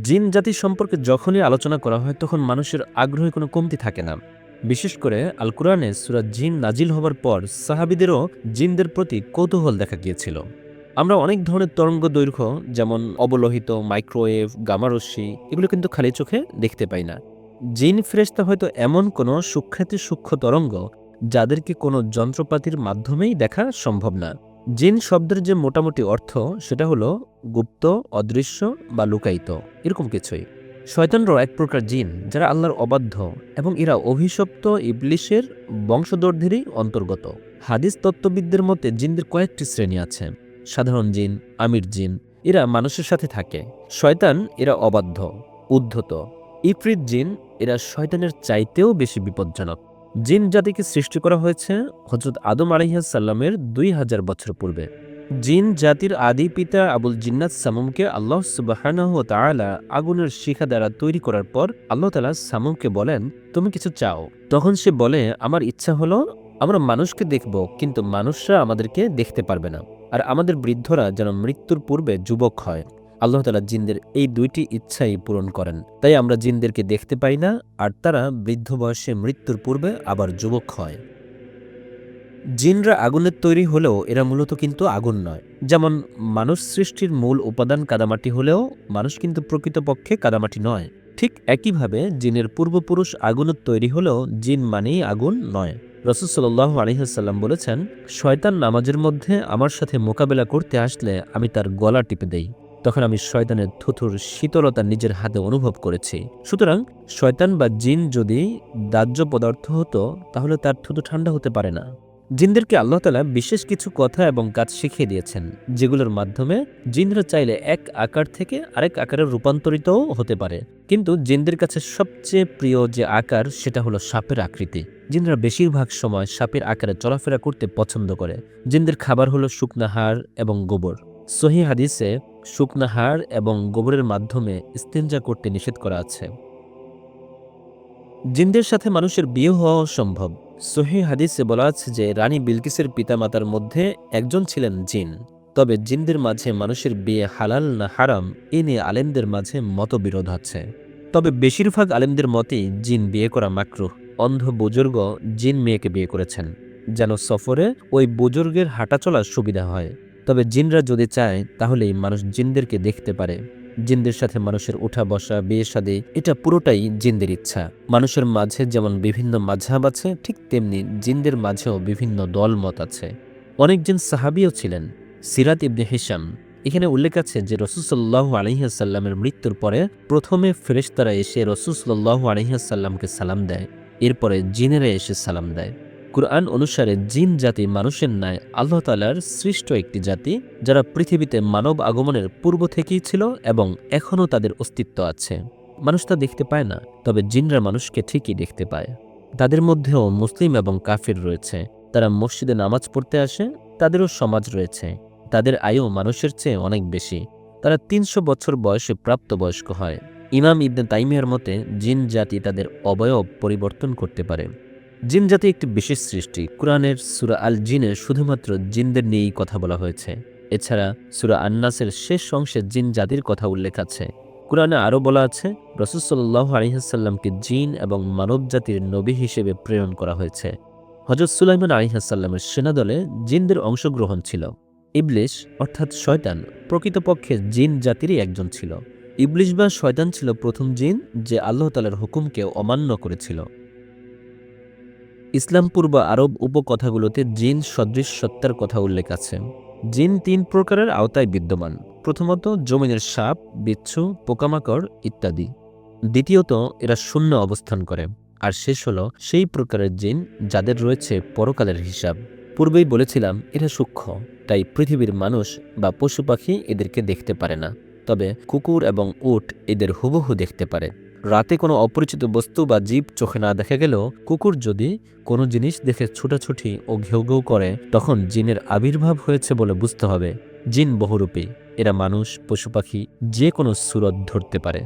জিন জাতি সম্পর্কে যখনই আলোচনা করা হয়, তখন মানুষের আগ্রহে কোনো কমতি থাকে না। বিশেষ করে আল কোরআনে সুরা জিন নাজিল হবার পর সাহাবিদেরও জিনদের প্রতি কৌতূহল দেখা গিয়েছিল। আমরা অনেক ধরনের তরঙ্গ দৈর্ঘ্য, যেমন অবলোহিত, মাইক্রোওয়েভ গামারশ্মি এগুলো কিন্তু খালি চোখে দেখতে পাই না। জিন ফ্রেস্তা হয়তো এমন কোনো সূক্ষাতি সূক্ষ্ম তরঙ্গ, যাদেরকে কোনো যন্ত্রপাতির মাধ্যমেই দেখা সম্ভব না। জিন শব্দের যে মোটামুটি অর্থ, সেটা হলো গুপ্ত, অদৃশ্য বা লুকায়িত, এরকম কিছুই। শয়তানরাও এক প্রকার জিন, যারা আল্লাহর অবাধ্য এবং এরা অভিশপ্ত ইবলিশের বংশধরদেরই অন্তর্গত। হাদিস তত্ত্ববিদদের মতে জিনদের কয়েকটি শ্রেণি আছে। সাধারণ জিন, আমির জিন, এরা মানুষের সাথে থাকে। শয়তান এরা অবাধ্য, উদ্ধত। ইফরিত জিন এরা শয়তানের চাইতেও বেশি বিপজ্জনক। জিন জাতিকে সৃষ্টি করা হয়েছে হজরত আদম আলহিহাসাল্লামের দুই হাজার বছর পূর্বে। জিন জাতির আদি পিতা আবুল জিন্নাত সামুমকে আল্লাহ তাআলা আগুনের শিখা দ্বারা তৈরি করার পর আল্লাহ তালা সামুমকে বলেন, তুমি কিছু চাও। তখন সে বলে, আমার ইচ্ছা হলো, আমরা মানুষকে দেখব, কিন্তু মানুষরা আমাদেরকে দেখতে পারবে না। আর আমাদের বৃদ্ধরা যেন মৃত্যুর পূর্বে যুবক হয়। আল্লাহ তালা জিনদের এই দুইটি ইচ্ছাই পূরণ করেন। তাই আমরা জিনদেরকে দেখতে পাই না, আর তারা বৃদ্ধ বয়সে মৃত্যুর পূর্বে আবার যুবক হয়। জিনরা আগুনের তৈরি হলেও এরা মূলত কিন্তু আগুন নয়। যেমন মানুষ সৃষ্টির মূল উপাদান কাদামাটি হলেও মানুষ কিন্তু প্রকৃতপক্ষে কাদামাটি নয়। ঠিক একইভাবে জিনের পূর্বপুরুষ আগুনের তৈরি হলেও জিন মানেই আগুন নয়। রসুল সাল্লাহ আলহিহাল্লাম বলেছেন, শয়তান নামাজের মধ্যে আমার সাথে মোকাবেলা করতে আসলে আমি তার গলা টিপে দেই। তখন আমি শয়তানের থুথুর শীতলতা নিজের হাতে অনুভব করেছি। সুতরাং শয়তান বা জিন যদি দাহ্য পদার্থ হতো, তাহলে তার থুতু ঠান্ডা হতে পারে না। জিনদেরকে আল্লাহ তালা বিশেষ কিছু কথা এবং কাজ শিখিয়ে দিয়েছেন, যেগুলোর মাধ্যমে জিনরা চাইলে এক আকার থেকে আরেক আকারে রূপান্তরিতও হতে পারে। কিন্তু জিনদের কাছে সবচেয়ে প্রিয় যে আকার, সেটা হলো সাপের আকৃতি। জিনরা বেশিরভাগ সময় সাপের আকারে চলাফেরা করতে পছন্দ করে। জিনদের খাবার হলো শুকনা হাড় এবং গোবর। সহি হাদিসে শুকনা হাড় এবং গোবরের মাধ্যমে ইস্তেঞ্জা করতে নিষেধ করা আছে। জিনদের সাথে মানুষের বিয়ে হওয়া সম্ভব সহি হাদিসে বলা আছে যে, রানী বিলকিসের পিতামাতার মধ্যে একজন ছিলেন জিন। তবে জিনদের মাঝে মানুষের বিয়ে হালাল না হারাম, এ নিয়ে আলেমদের মাঝে মতবিরোধ আছে। তবে বেশিরভাগ আলেমদের মতেই জিন বিয়ে করা মাকরুহ। অন্ধ বুজুর্গ জিন মেয়েকে বিয়ে করেছেন, যেন সফরে ওই বুজুর্গের হাঁটাচলার সুবিধা হয়। তবে জিনরা যদি চায়, তাহলেই মানুষ জিনদেরকে দেখতে পারে। জিনদের সাথে মানুষের উঠা বসা, বিয়ে শাদী এটা পুরোটাই জিনদের ইচ্ছা। মানুষের মাঝে যেমন বিভিন্ন মাঝহাব আছে, ঠিক তেমনি জিনদের মাঝেও বিভিন্ন দলমত আছে। অনেক জিন সাহাবিও ছিলেন। সিরাত ইবনে হিসাম এখানে উল্লেখ আছে যে রসুসল্লাহ আলহিহাসাল্লামের মৃত্যুর পরে প্রথমে ফেরেশতারা এসে রসুসল্লাহ আলহিহাসাল্লামকে সালাম দেয়। এরপরে জিনেরা এসে সালাম দেয়। কুরআন অনুসারে জিন জাতি মানুষের ন্যায় আল্লাহ তালার সৃষ্ট একটি জাতি, যারা পৃথিবীতে মানব আগমনের পূর্ব থেকেই ছিল এবং এখনও তাদের অস্তিত্ব আছে। মানুষ তা দেখতে পায় না, তবে জিনরা মানুষকে ঠিকই দেখতে পায়। তাদের মধ্যেও মুসলিম এবং কাফির রয়েছে। তারা মসজিদে নামাজ পড়তে আসে, তাদেরও সমাজ রয়েছে। তাদের আয়ু মানুষের চেয়ে অনেক বেশি। তারা তিনশো বছর বয়সে প্রাপ্তবয়স্ক হয়। ইমাম ইবনে তাইমিয়ার মতে, জিন জাতি তাদের অবয়ব পরিবর্তন করতে পারে। জিন জাতি একটি বিশেষ সৃষ্টি। কোরআনের সুরা আল জিনে শুধুমাত্র জিনদের নিয়েই কথা বলা হয়েছে। এছাড়া সুরা আন্নাসের শেষ অংশে জিন জাতির কথা উল্লেখ আছে। কোরআনে আরও বলা আছে রসুসল্লাহ আলিহাসাল্লামকে জিন এবং মানব জাতির নবী হিসেবে প্রেরণ করা হয়েছে। হজরত সুলাইমান আলিহাসাল্লামের সেনাদলে জিনদের অংশগ্রহণ ছিল। ইবলিশ, অর্থাৎ শয়তান, প্রকৃতপক্ষে জিন জাতিরই একজন ছিল। ইবলিশ বা শয়তান ছিল প্রথম জিন যে আল্লাহ তালার হুকুমকে অমান্য করেছিল। ইসলাম পূর্ব আরব উপকথাগুলোতে জিন সদৃশ সত্তার কথা উল্লেখ আছে। জিন তিন প্রকারের আওতায় বিদ্যমান। প্রথমত, জমিনের সাপ, বিচ্ছু, পোকামাকড় ইত্যাদি। দ্বিতীয়ত, এরা শূন্য অবস্থান করে। আর শেষ হলো, সেই প্রকারের জিন যাদের রয়েছে পরকালের হিসাব। পূর্বেই বলেছিলাম, এরা সূক্ষ্ম, তাই পৃথিবীর মানুষ বা পশু পাখি এদেরকে দেখতে পারে না। তবে কুকুর এবং উট এদের হুবহু দেখতে পারে। রাতে কোনো অপরিচিত বস্তু বা জীব চোখে না দেখা গেলেও কুকুর যদি কোনো জিনিস দেখে ছুটাছুটি ও ঘেউ ঘেউ করে, তখন জিনের আবির্ভাব হয়েছে বলে বুঝতে হবে। জিন বহুরূপী। এরা মানুষ, পশু পাখি, যে কোনো সুরত ধরতে পারে।